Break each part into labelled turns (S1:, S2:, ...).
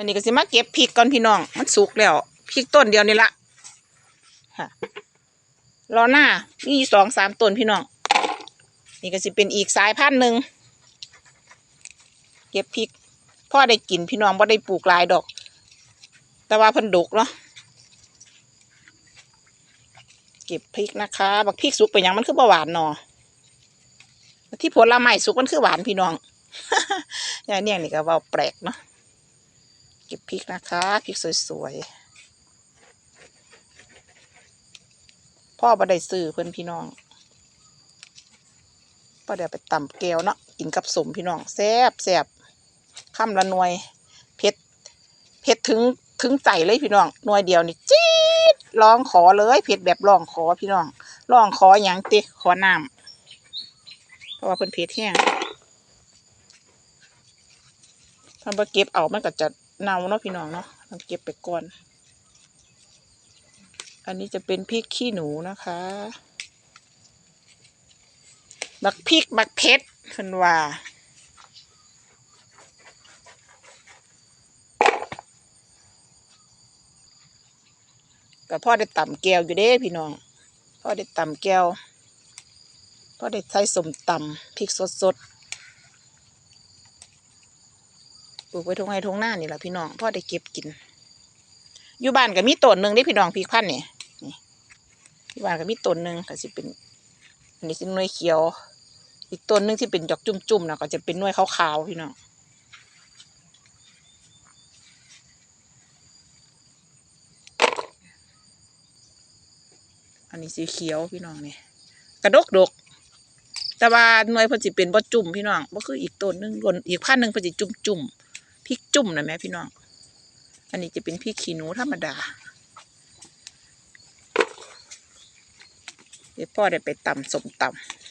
S1: วันนี้ก็สิมาเก็บพริกก่อนพี่น้อง มันสุกแล้วพริกต้นเดียวนี่ละค่ะรอหน้ามีสองสามต้นพี่น้อง นี่ก็สิเป็นอีกสายพันธุ์หนึ่งเก็บพริกพ่อได้กินพี่น้องว่าได้ปลูกลายดอก แต่ว่าพันดุกเนาะเก็บพริกนะคะบักพริกสุกไปยังมันคือเบาหวานเนาะที่ผลไม้สุกมันคือหวานพี่น้องอย่างเนี้ยนี่ก็เบาแปลกเนาะ เก็บพริกนะคะพริกสวยๆพ่อบ่ได้ซื้อเพื่อนพี่น้องพ่อเดี๋ยวไปตำแก้วเนาะกินกับสมพี่น้องแซ่บแซ่บข้ามละหน่วยเผ็ดเผ็ดถึงถึงใจเลยพี่น้องหน่วยเดียวนี่จี๊ดร้องขอเลยเผ็ดแบบร้องขอพี่น้องร้องขออย่างติขอน้ำเพราะว่าเพิ่นเผ็ดแห้งถ้าบ่เก็บเอามันก็จะ เน่าเนาะพี่น้องเนาะต้องเก็บไปก่อน อันนี้จะเป็นพริกขี้หนูนะคะบักพริกบักเพชรเพิ่นว่าก็พ่อได้ต่ำแก้วอยู่เด้พี่น้องพ่อได้ต่ำแก้วพ่อได้ใส่สมต่ำพริกสดสดๆ ปลูกไว้ทงไห้ทงหน้านี่แหละพี่น้องพ่อได้เก็บกิน อยู่บ้านก็มีต้นหนึ่งได้พี่น้องพริกพันธุ์นี่นี่อยู่บ้านก็มีต้นหนึ่งก็สิเป็นอันนี้สิหน่วยเขียว อีกต้นหนึ่งที่เป็นดอกจุ่มๆนะก็จะเป็นหน่วยขาวๆพี่น้องอันนี้สีเขียวพี่น้องนี่กระดกดก แต่ว่าหน่วยพิ่นสิเป็นบ่จุ่มพี่น้องบ่คืออีกต้นหนึงต้นอีกพันหนึ่งพิ่นสิจุ่มจุ่มๆ พริกจุ่มนะแม่พี่น้อง อันนี้จะเป็นพริกขี้หนูธรรมดา เดี๋ยวพ่อได้ไปตำสมต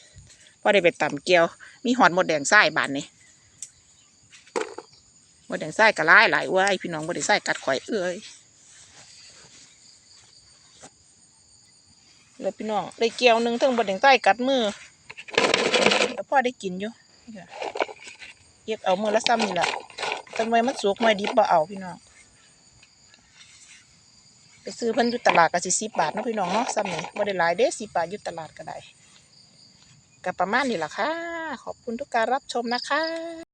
S1: ำพ่อได้ไปตำเกี๊ยว มีหอดหมดแดงไส้บานนี่หมดแดงไส้กระไล่หลายว้ยพี่น้องหมดแดงไส้กัดข่อยเอ้ยแล้วพี่น้องได้เกี่ยวหนึ่งถึงบดแดงใต้กัดมือแล้วพ่อได้กินอยู่เก็บเอามือละซ้ำนี่แหละ ทำไมมันสุกไม่ดิบบ่เอาพี่น้อง ไปซื้อเพิ่นอยู่ตลาดก็สิสิบบาทนะพี่น้องเนาะซ้ำนี่บ่ได้หลายเด้สิบบาทอยู่ตลาดก็ได้ก็ประมาณนี้แหละค่ะ ขอบคุณทุกการรับชมนะคะ